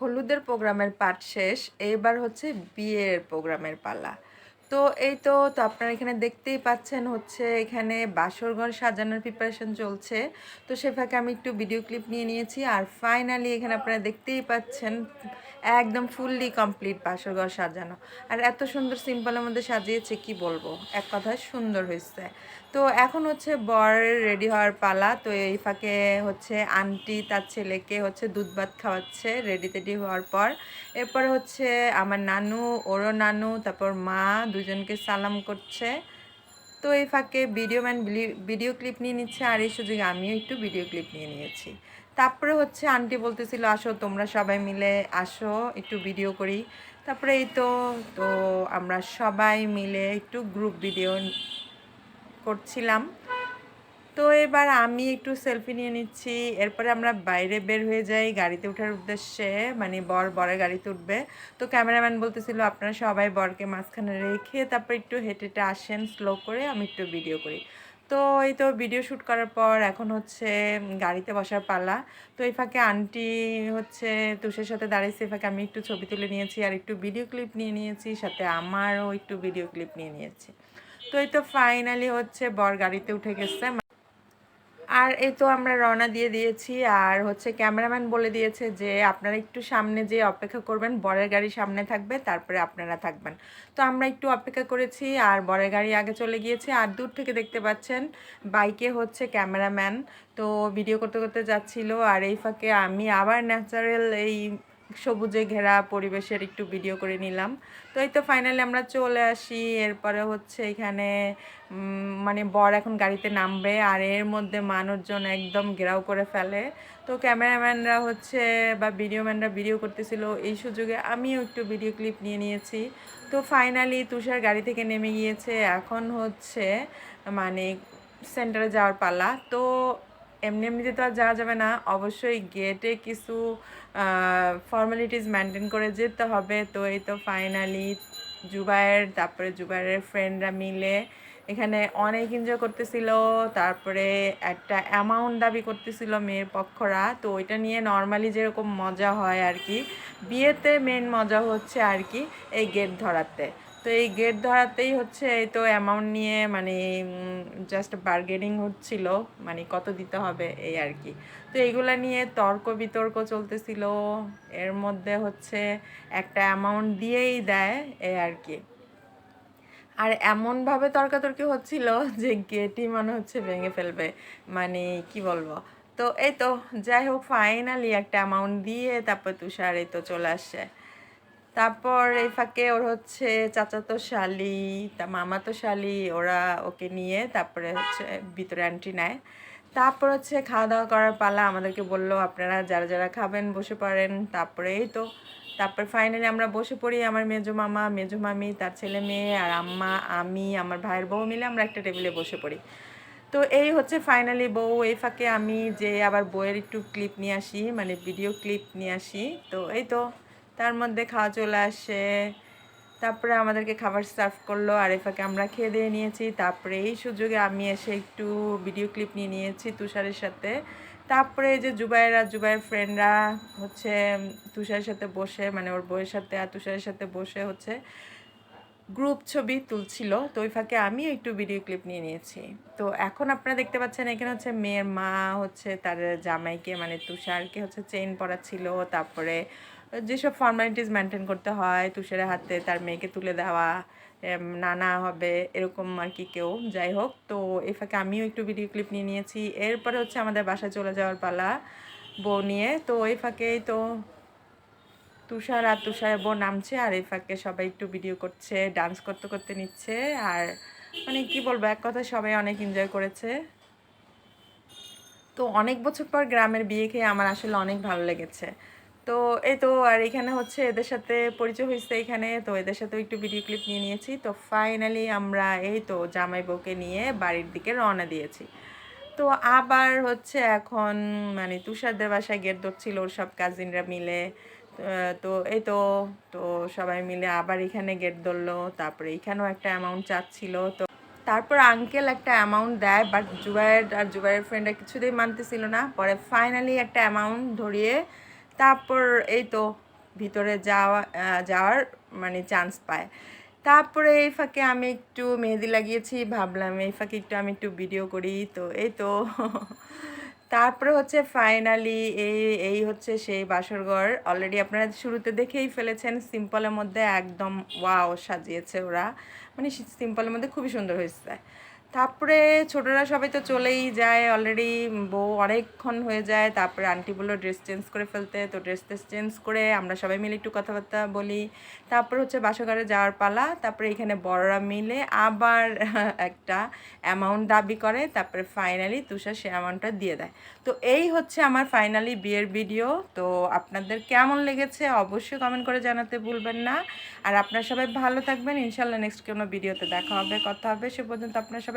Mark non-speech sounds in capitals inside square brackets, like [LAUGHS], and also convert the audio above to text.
হলুদের প্রোগ্রামের পাঠ শেষ এইবার হচ্ছে বিয়ের প্রোগ্রামের পালা। তো এই তো তো আপনারা এখানে দেখতেই পাচ্ছেন হচ্ছে এখানে বাসরঘর সাজানোর প্রিপারেশন চলছে। তো সে ফাঁকে আমি একটু ভিডিও ক্লিপ নিয়ে নিয়েছি আর ফাইনালি এখানে আপনারা দেখতেই পাচ্ছেন একদম ফুললি কমপ্লিট বাসরঘর সাজানো। আর এত সুন্দর সিম্পলের মধ্যে সাজিয়েছে, কি বলব? এক কথায় সুন্দর হয়েছে। তো এখন হচ্ছে বর রেডি হওয়ার পালা। তো এই ফাঁকে হচ্ছে আন্টি তার ছেলেকে হচ্ছে দুধ ভাত খাওয়াচ্ছে রেডি টেডি হওয়ার পর। এরপর হচ্ছে আমার নানু, ওরও নানু, তারপর মা দুজনকে সালাম করছে। তো এই ফাঁকে ভিডিও ম্যান ভিডিও ক্লিপ নিয়ে নিচ্ছে আর এই সুযোগে আমিও একটু ভিডিও ক্লিপ নিয়ে নিয়েছি। তারপরে হচ্ছে আন্টি বলতেছিল, আসো, তোমরা সবাই মিলে আসো, একটু ভিডিও করি। তারপরে এই তো তো আমরা সবাই মিলে একটু গ্রুপ ভিডিও করছিলাম। তো এবার আমি একটু সেলফি নিয়ে নিচ্ছি। এরপরে আমরা বাইরে বের হয়ে যাই গাড়িতে ওঠার উদ্দেশ্যে মানে বর বরের গাড়িতে উঠবে। তো ক্যামেরাম্যান বলতেছিল, আপনারা সবাই বরকে মাঝখানে রেখে তারপর একটু হেঁটে হেঁটে আসেন স্লো করে, আমি একটু ভিডিও করি। তো এই তো ভিডিও শ্যুট করার পর এখন হচ্ছে গাড়িতে বসার পালা। তো এই ফাঁকে আন্টি হচ্ছে তুষের সাথে দাঁড়িয়েছে, এই ফাঁকে আমি একটু ছবি তুলে নিয়েছি আর একটু ভিডিও ক্লিপ নিয়ে নিয়েছি, সাথে আমারও একটু ভিডিও ক্লিপ নিয়ে নিয়েছি। তো এই তো ফাইনালি হচ্ছে বর গাড়িতে উঠে গেছে। আর এই তো আমরা রওনা দিয়ে দিয়েছি। আর হচ্ছে ক্যামেরাম্যান বলে দিয়েছে যে, আপনারা একটু সামনে যে অপেক্ষা করবেন, বরের গাড়ি সামনে থাকবে, তারপরে আপনারা থাকবেন। তো আমরা একটু অপেক্ষা করেছি আর বরের গাড়ি আগে চলে গিয়েছে। আর দূর থেকে দেখতে পাচ্ছেন বাইকে হচ্ছে ক্যামেরাম্যান। তো ভিডিও করতে করতে যাচ্ছিল আর এই ফাঁকে আমি আবার ন্যাচারাল এই সবুজে ঘেরা পরিবেশের একটু ভিডিও করে নিলাম। তো এই তো ফাইনালি আমরা চলে আসি। এরপরে হচ্ছে এখানে মানে বর এখন গাড়িতে নামবে আর এর মধ্যে মানুষজন একদম ঘেরাও করে ফেলে। তো ক্যামেরাম্যানরা হচ্ছে বা ভিডিওম্যানরা ভিডিও করতেছিল এই সুযোগে। আমিও একটু ভিডিও ক্লিপ নিয়ে নিয়েছি। তো ফাইনালি তুষার গাড়ি থেকে নেমে গিয়েছে। এখন হচ্ছে মানে সেন্টারে যাওয়ার পালা। তো এমনি এমনিতে তো আর যাওয়া যাবে না। অবশ্যই গেটে কিছু ফর্মালিটিস মেনটেন করে যেতে হবে। তো এই তো ফাইনালি জুবাইয়ের, তারপরে জুবাইয়ের ফ্রেন্ডরা মিলে এখানে অনেক এনজয় করতেছিল। তারপরে একটা অ্যামাউন্ট দাবি করতেছিল মেয়ের পক্ষরা। তো ওইটা নিয়ে নর্মালি যেরকম মজা হয় আর কি, বিয়েতে মেন মজা হচ্ছে আর কি এই গেট ধরাতে। তো এই গেট ধরাতেই হচ্ছে এই তো অ্যামাউন্ট নিয়ে মানে জাস্ট বার্গেনিং হচ্ছিল মানে কত দিতে হবে এই আর কি। তো এইগুলো নিয়ে তর্ক বিতর্ক চলতেছিল, এর মধ্যে হচ্ছে একটা অ্যামাউন্ট দিয়েই দেয় এই আর কি। আর এমনভাবে তর্কাতর্কি হচ্ছিল [LAUGHS] যে গেটই মনে হচ্ছে ভেঙে ফেলবে মানে কি বলব। তো এই তো, যাই হোক ফাইনালি একটা অ্যামাউন্ট দিয়ে তারপর তুষার এই তো চলে আসছে। তারপর এই ফাঁকে ওর হচ্ছে চাচাতো শালি, তা মামাতো শালি, ওরা ওকে নিয়ে তারপরে হচ্ছে ভিতরে অ্যান্ট্রি নেয়। তারপর হচ্ছে খাওয়া দাওয়া করার পালা আমাদেরকে বলল, আপনারা যারা যারা খাবেন বসে পড়েন। তারপরে এই তো, তারপর ফাইনালি আমরা বসে পড়ি আমার মেজো মামা, মেজো মামি, তার ছেলে মেয়ে আর আম্মা, আমি, আমার ভাইয়ের বউ মিলে আমরা একটা টেবিলে বসে পড়ি। তো এই হচ্ছে ফাইনালি বউ, এই ফাঁকে আমি যে আবার বইয়ের একটু ক্লিপ নিয়ে আসি মানে ভিডিও ক্লিপ নিয়ে আসি। তো এই তো তার মধ্যে খাওয়া চলে আসে। তারপরে আমাদেরকে খাবার সার্ভ করল আর এফাকে আমরা খেয়ে দিয়ে নিয়েছি। তারপরে এই সুযোগে আমি এসে একটু ভিডিও ক্লিপ নিয়ে নিয়েছি তুষারের সাথে। তারপরে যে জুবাইর, জুবাইয়ের ফ্রেন্ডরা হচ্ছে তুষারের সাথে বসে মানে ওর বইয়ের সাথে আর তুষারের সাথে বসে হচ্ছে গ্রুপ ছবি তুলছিল। তো ওই ফাঁকে আমি একটু ভিডিও ক্লিপ নিয়ে নিয়েছি। তো এখন আপনারা দেখতে পাচ্ছেন এখানে হচ্ছে মেয়ের মা হচ্ছে তার জামাইকে মানে তুষারকে হচ্ছে চেইন ছিল তারপরে যেসব ফর্মালিটিস মেনটেন করতে হয়, তুষারের হাতে তার মেয়েকে তুলে দেওয়া নানা হবে, এরকম আর কি কেউ। যাই হোক, তো এ ফাঁকে আমিও একটু ভিডিও ক্লিপ নিয়ে নিয়েছি। এরপরে হচ্ছে আমাদের বাসায় চলে যাওয়ার পালা বউ নিয়ে। তো এই ফাঁকেই তো তুষার আর তুষারের বউ নামছে আর এই ফাঁকে সবাই একটু ভিডিও করছে ডান্স করতে করতে নিচ্ছে। আর মানে কি বলব, এক কথা সবাই অনেক এনজয় করেছে। তো অনেক বছর পর গ্রামের বিয়ে খেয়ে আমার আসলে অনেক ভালো লেগেছে। তো এই তো, আর এখানে হচ্ছে এদের সাথে পরিচয় হয়েছে এখানে। তো এদের সাথেও একটু ভিডিও ক্লিপ নিয়ে নিয়েছি। তো ফাইনালি আমরা এই তো জামাই বউকে নিয়ে বাড়ির দিকে রওনা দিয়েছি। তো আবার হচ্ছে এখন মানে তুষারদের বাসায় গেট ধরছিল ওর সব কাজিনরা মিলে। তো এই তো তো সবাই মিলে আবার এখানে গেট ধরলো। তারপরে এখানেও একটা অ্যামাউন্ট চাচ্ছিল। তো তারপর আঙ্কেল একটা অ্যামাউন্ট দেয় বাট জুবাইয়ের আর জুবাইয়ের ফ্রেন্ডরা কিছুতেই মানতেছিল না। পরে ফাইনালি একটা অ্যামাউন্ট ধরিয়ে তারপর এই তো ভিতরে যাওয়া যাওয়ার মানে চান্স পায়। তারপরে এই ফাঁকে আমি একটু মেহেদি লাগিয়েছি, ভাবলাম এই ফাঁকে একটু আমি একটু ভিডিও করি, তো এই তো তারপরে হচ্ছে ফাইনালি এই এই হচ্ছে সেই বাসরঘর। অলরেডি আপনারা শুরুতে দেখেই ফেলেছেন সিম্পলের মধ্যে একদম ওয়াও সাজিয়েছে ওরা। মানে সিম্পলের মধ্যে খুবই সুন্দর হয়েছে। তারপরে ছোটরা সবাই তো চলেই যায় অলরেডি বউ অনেকক্ষণ হয়ে যায়, তারপরে আন্টি বলল ড্রেস চেঞ্জ করে ফেলতে, তো ড্রেস টেস চেঞ্জ করে আমরা সবাই মিলে একটু কথাবার্তা বলি। তারপর হচ্ছে বাসঘরে যাওয়ার পালা, তারপরে এখানে বড়রা মিলে আবার [LAUGHS] একটা অ্যামাউন্ট দাবি করে, তারপরে ফাইনালি তুষার সে অ্যামাউন্টটা দিয়ে দেয়। তো এই হচ্ছে আমার ফাইনালি বিয়ের ভিডিও তো আপনাদের কেমন লেগেছে অবশ্যই কমেন্ট করে জানাতে ভুলবেন না। আর আপনারা সবাই ভালো থাকবেন, ইনশাল্লাহ নেক্সট কোনো ভিডিওতে দেখা হবে, কথা হবে, সে পর্যন্ত আপনারা